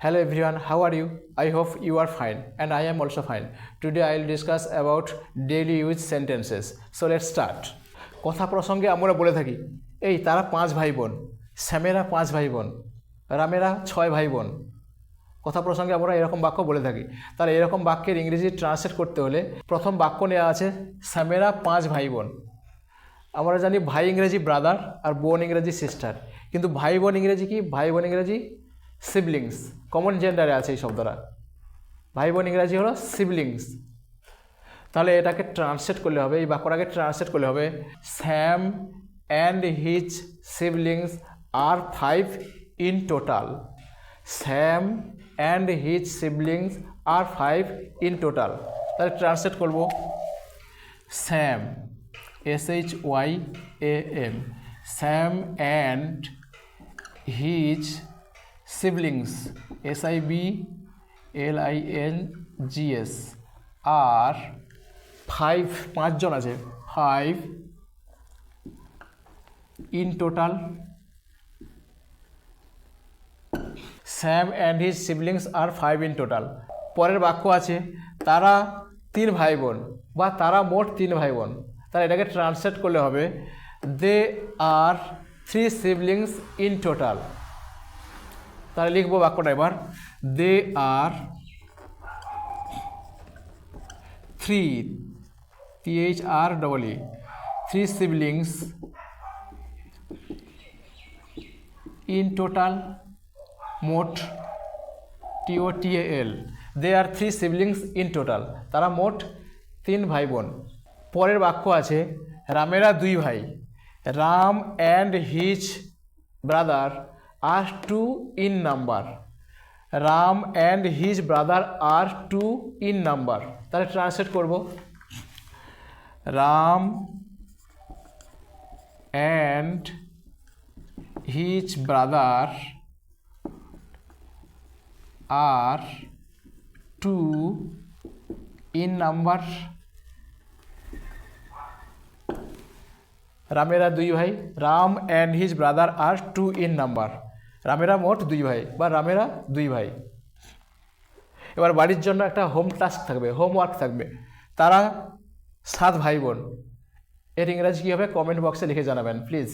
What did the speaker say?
Hello everyone, how are you? I hope you are fine and I am also fine. Today I will discuss about daily use sentences. So let's start. কথা প্রসঙ্গে আমরা বলে থাকি এই তারা পাঁচ ভাই বোন শ্যামেরা পাঁচ ভাই বোন রামেরা ছয় ভাই বোন কথা প্রসঙ্গে আমরা এরকম বাক্য বলে থাকি তাহলে এরকম বাক্যের ইংরেজি ট্রান্সলেট করতে হলে প্রথম বাক্য নেওয়া আছে শ্যামেরা পাঁচ ভাই বোন আমরা জানি ভাই ইংরেজি ব্রাদার আর বোন ইংরেজি সিস্টার কিন্তু ভাই বোন ইংরেজি কি ভাই বোন ইংরেজি সিবলিংস কমন জেন্ডারে আছে এই শব্দটা। ভাই বোন ইংরাজি হলো সিবলিংস তাহলে এটাকে ট্রান্সলেট করলে হবে, এই বাক্যটাকে ট্রান্সলেট করলে হবে Shyam and his siblings are five in total Shyam and his siblings are five in total তাহলে ট্রান্সলেট করব। Shyam S H Y A M Shyam and his siblings S I B L I N G S are five পাঁচজন আছে five in total Shyam and his siblings are five in total পরের বাক্য আছে, তারা তিন ভাই বোন বা তারা মোট তিন ভাই বোন তাহলে এটাকে ট্রান্সলেট করলে হবে they are three siblings in total তাহলে লিখব বাক্যটা এবার। They are three T H R double E three siblings in total মোট টিও TL they are three siblings in total তারা মোট তিন ভাই বোন পরের বাক্য আছে, রামেরা দুই ভাই। Ram and his brother are two in number Ram and his brother are two in number তাহলে ট্রান্সলেট করব। Ram and his brother are two in number রামেরা দুই ভাই Ram and his brother are two in number রামেরা মোট দুই ভাই বা রামেরা দুই ভাই। এবার বাড়ির জন্য একটা হোম টাস্ক থাকবে হোমওয়ার্ক থাকবে। তারা সাত ভাই বোন। এর ইংরাজি কী হবে কমেন্ট বক্সে লিখে জানাবেন প্লিজ